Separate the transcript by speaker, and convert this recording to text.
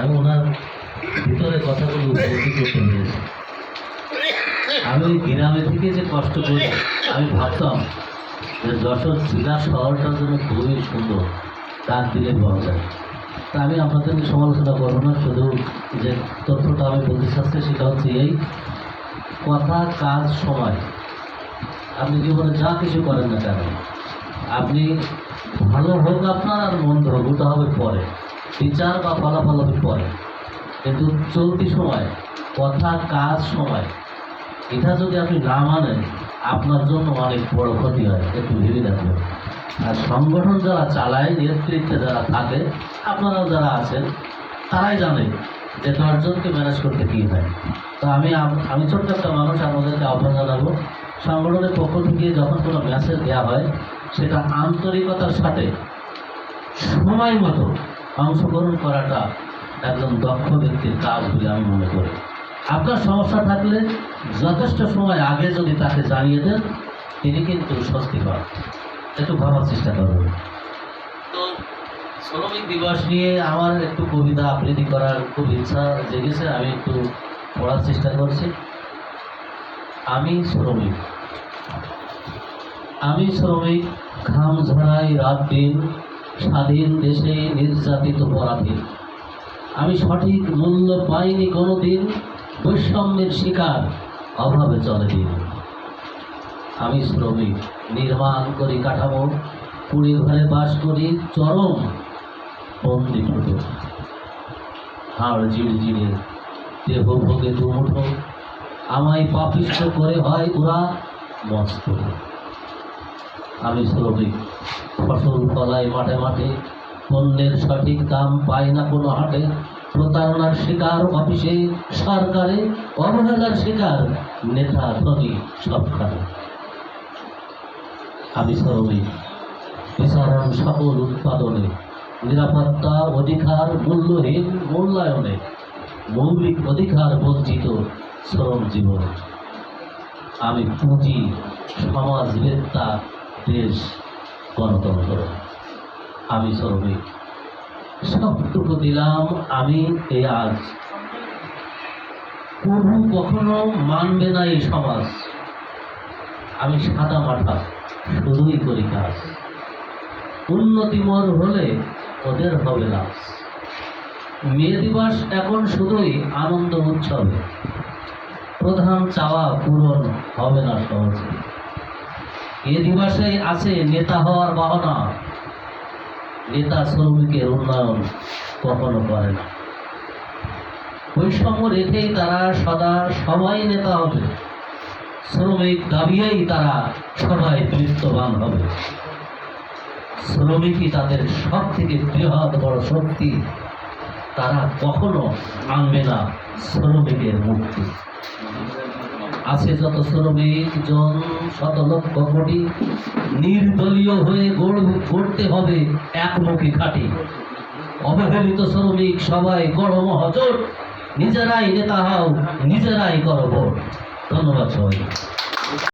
Speaker 1: আমি ওনার ভিতরে কথাগুলো উপলব্ধি করতে পেরেছি আমি গ্রামে থেকে যে কষ্ট করি, আমি ভাবতাম যে যশোর জেলা শহরটার জন্য খুবই সুন্দর ডাক দিলে পাওয়া যায় তা আমি আপনাদেরকে সমালোচনা করব না, শুধু যে তথ্যটা আমি বলতে চাচ্ছি সেটা হচ্ছে এই, কথা, কাজ, সময়। আপনি জীবনে যা কিছু করেন না কেন, আপনি ভালো হোক আপনার আর মন্দ হোক, ওটা হবে পরে। বিচার বা ফলাফল হবে পরে কিন্তু চলতি সময়, কথা, কাজ, সময়, এটা যদি আপনি না মানেন, আপনার জন্য অনেক বড় ক্ষতি হয়, একটু ভেবে দেখবেন আর সংগঠন যারা চালায়, নেতৃত্বে যারা থাকে আপনারা যারা আছেন, তারাই জানে যে দশজনকে ম্যানেজ করতে কী হয়। তো আমি আমি ছোট্ট একটা মানুষ, আপনাদেরকে আহ্বান জানাব, সংগঠনের পক্ষ থেকে যখন কোনো মেসেজ দেওয়া হয়, সেটা আন্তরিকতার সাথে সময় মতো অংশগ্রহণ করাটা একজন দক্ষ ব্যক্তির কাজ বলে আমি মনে করি। আপনার সমস্যা থাকলে যথেষ্ট সময় আগে যদি তাকে জানিয়ে দেন, তিনি কিন্তু স্বস্তি পান একটু ভাবার চেষ্টা করবেন তো শ্রমিক দিবস নিয়ে আমার একটু কবিতা আবৃত্তি করার খুব ইচ্ছা জেগেছে, আমি একটু পড়ার চেষ্টা করছি। আমি শ্রমিক। আমি শ্রমিক, ঘাম ঝরাই রাত দিন, স্বাধীন দেশে নির্যাতিত পরাধীন। আমি সঠিক মূল্য পাইনি কোনোদিন, বৈষম্যের শিকার অভাবে চলে দিন আমি শ্রমিক, নির্মাণ করি কাঠামো কুড়ি ঘরে বাস করি চরম বন্দি ফুটো হাড় জিড়ে জিড়ে দেহ ভোগে দুমুঠো, আমায় পাপিষ্ট করে হয় ওরা মস্ত। আমি শ্রমিক, ফসল ফলাই মাঠে মাঠে পণ্যের সঠিক দাম পায় না কোনো হাটে। প্রতারণার শিকার অফিসে, সরকারে, অবহেলার শিকার নেতা ধনী সবখানে আমি শ্রমিক বিচরণ সকল উৎপাদনে নিরাপত্তা অধিকার মূল্যহীন মূল্যায়নে মৌলিক অধিকার বঞ্চিত শ্রম জীবনে। আমি পুঁজি, সমাজ সমাজবেত্তা দেশ, গণতন্ত্র। আমি শ্রমিক সবটুকু দিলাম আমি এই আজ। প্রভু কখনো মানবে না এই সমাজ। আমি সাদা মাথা, শুধুই করি কাজ। উন্নতিমর হলে ওদের হবে লাভ মে দিবস এখন শুধুই আনন্দ উৎসবে। প্রধান চাওয়া পূরণ হবে না সহজে। এ দিবসে আছে নেতা হওয়ার বাহনা। নেতা শ্রমিকের উন্নয়ন কখনো করে না। বৈষম্য রেখেই তারা সদা সবাই নেতা হবে। শ্রমিক দাবিয়েই তারা সবাই বৃত্তবান হবে। শ্রমিকই তাদের সব থেকে বৃহৎ বড় শক্তি। তারা কখনো আনবে না শ্রমিকের মুক্তি। আছে যত শ্রমিক জন শত লক্ষ কোটি, নির্দলীয় হয়ে গড়, গড়তে হবে একমুখী খাটি। অবহেলিত শ্রমিক সবাই গড় মহাজোট নিজেরাই নেতা হও, নিজেরাই করো ভোট ধন্যবাদ সবাই